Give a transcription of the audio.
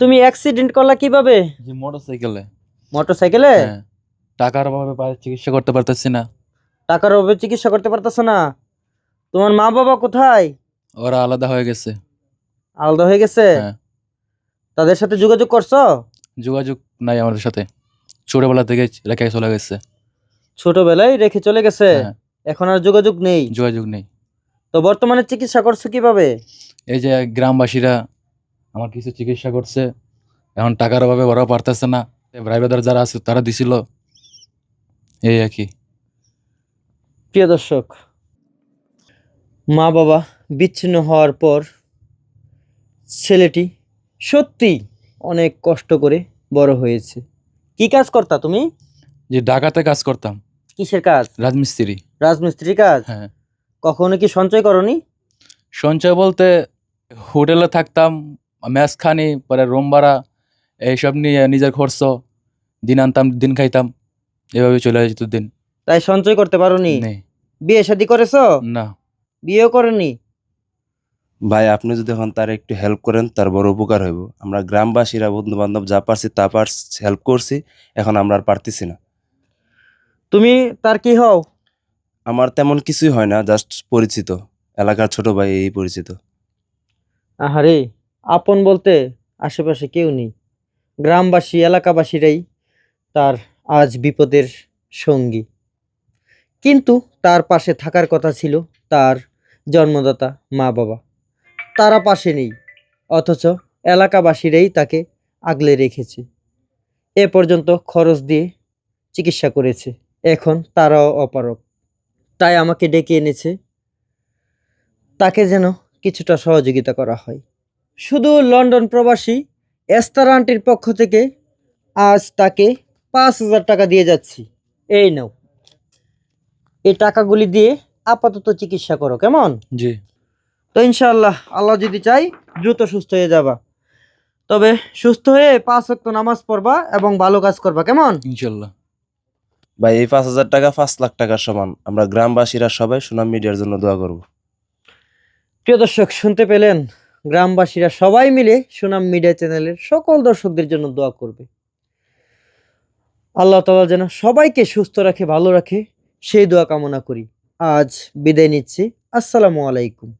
তুমি অ্যাক্সিডেন্ট করলা কীভাবে? যে মোটর সাইকেলে মোটর সাইকেলে হ্যাঁ। টাকার অভাবে পায়ে চিকিৎসা করতে পারতেছি না। টাকার অভাবে চিকিৎসা করতে পারতেছো না? তোমার মা বাবা কোথায়? ওরা আলাদা হয়ে গেছে। আলাদা হয়ে গেছে? হ্যাঁ। তাদের সাথে যোগাযোগ করছ? যোগাযোগ নাই আমাদের সাথে। ছোটবেলা থেকে রেখে চলে গেছে। ছোটবেলায় রেখে চলে গেছে? হ্যাঁ, এখন আর যোগাযোগ নেই? যোগাযোগ নেই। তো বর্তমানে চিকিৎসা করছ কীভাবে? এই যে গ্রামবাসীরা আমার কিছু চিকিৎসা করছে। এখন টাকার অভাবে ওরাও পারতেছে না। ভাইবেদার যারা আছে তারা দিছিল। এই আর কি। প্রিয় দর্শক মা বাবা বিচ্ছিন্ন হওয়ার পর ছেলেটি সত্যি অনেক কষ্ট করে বড় হয়েছে। কি কাজ করতা তুমি? যে ঢাকাতে কাজ করতাম। কিসের কাজ? রাজমিস্ত্রি। রাজমিস্ত্রি কাজ? হ্যাঁ। কখনো কি সঞ্চয় করনি? সঞ্চয় বলতে হোটেলে থাকতাম ম্যাচ খানি পরে রুম ভাড়া এইসব নিয়ে নিজের খরচ দিন আনতাম দিন খাইতাম। এভাবে চলে যেত দিন তাই সঞ্চয় করতে পারোনি? বিয়ে শাদী করেছ? না। বিয়েও করেনি? ভাই আপনি যদি এখন তার একটু হেল্প করেন তার বড় উপকার হইব। আমরা গ্রামবাসীরা বন্ধু বান্ধব যা পারছি তা পার হেল্প করছি এখন আমরা আর পারতেছি না। তুমি তার কি হও? আমার তেমন কিছুই হয় না জাস্ট পরিচিত। এলাকার ছোট ভাই এই পরিচিত। আহারে। আপন বলতে আশেপাশে কেউ নেই। গ্রামবাসী, এলাকাবাসীরাই তার আজ বিপদের সঙ্গী। কিন্তু তার পাশে থাকার কথা ছিল তার জন্মদাতা মা বাবা তারা পাশে নেই, অথচ এলাকাবাসীরাই তাকে আগলে রেখেছে। এ পর্যন্ত খরচ দিয়ে চিকিৎসা করেছে। এখন তারাও অপারক তাই আমাকে ডেকে এনেছে। তাকে যেন কিছুটা সহযোগিতা করা হয়। শুধু লন্ডন প্রবাসী এস্তার আন্টির পক্ষ থেকে আজ তাকে পাঁচ হাজার টাকা দিয়ে যাচ্ছি। এই নাও। এই টাকাগুলি দিয়ে আপাতত চিকিৎসা করো কেমন? জি। তো ইনশাল্লাহ আল্লাহ যদি চাই দ্রুত সুস্থ হয়ে যাবা। তবে সুস্থ হয়ে পাঁচ ওয়াক্ত নামাজ পড়বা এবং ভালো কাজ করবা কেমন? ইনশাল্লাহ ভাই এই পাঁচ হাজার টাকা পাঁচ লাখ টাকার সমান। আমরা গ্রামবাসীরা সবাই সুনাম মিডিয়ার জন্য দোয়া করব। প্রিয় দর্শক শুনতে পেলেন গ্রামবাসীরা সবাই মিলে সুনাম মিডিয়া চ্যানেলের সকল দর্শকদের জন্য দোয়া করবে। আল্লাহ তালা যেন সবাইকে সুস্থ রাখে, ভালো রাখে, সেই দোয়া কামনা করি। আজ বিদায় নিচ্ছি। আসসালামু আলাইকুম।